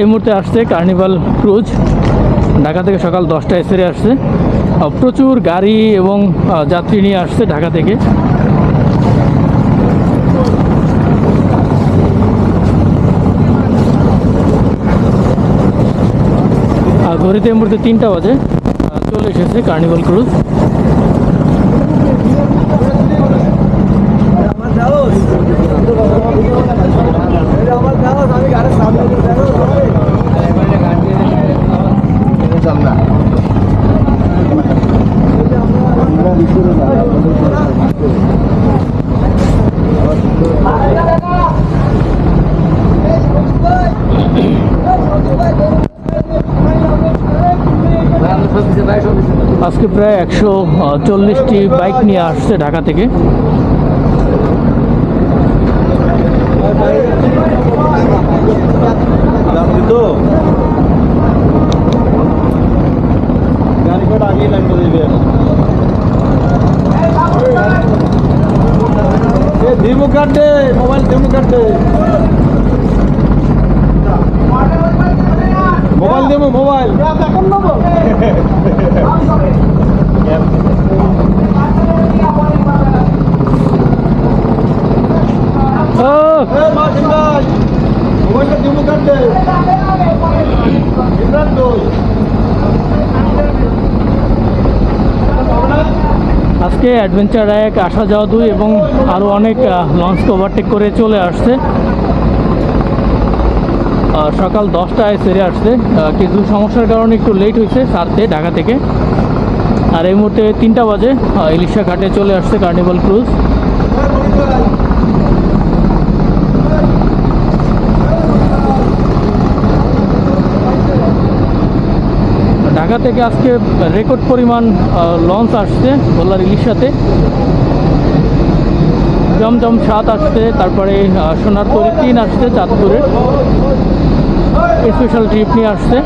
এই মুহূর্তে আসছে কার্নিভাল ক্রুজ ঢাকা থেকে সকাল দশটায় সেরে আসছে। প্রচুর গাড়ি এবং যাত্রী নিয়ে আসছে ঢাকা থেকে। ঘড়িতে এই মুহূর্তে তিনটা বাজে। চলে এসেছে কার্নিভাল ক্রুজ আজকে প্রায় একশো চল্লিশটি বাইক নিয়ে আসছে ঢাকা থেকে। দিবে মোবাইল দিমু কাটে মোবাইল। কই আজকে অ্যাডভেঞ্চার এক আসা যাওয়া দুই এবং আরও অনেক লঞ্চ ওভারটেক করে চলে আসছে। সকাল দশটায় সেরে আসছে। কিছু সমস্যার কারণে একটু লেট হয়েছে সারতে ঢাকা থেকে। আর এই মুহূর্তে তিনটা বাজে ইলিশা ঘাটে চলে আসছে কার্নিভাল ক্রুজ ঢাকা থেকে আজকে রেকর্ড পরিমাণ লঞ্চ আসছে ভোলার ইলিশাতে। জমজম সাত আসছে তারপরে আহ, সোনারপুরে তিন আসছে চাঁদপুরের। স্পেশাল ট্রিপ নিয়ে আসছে।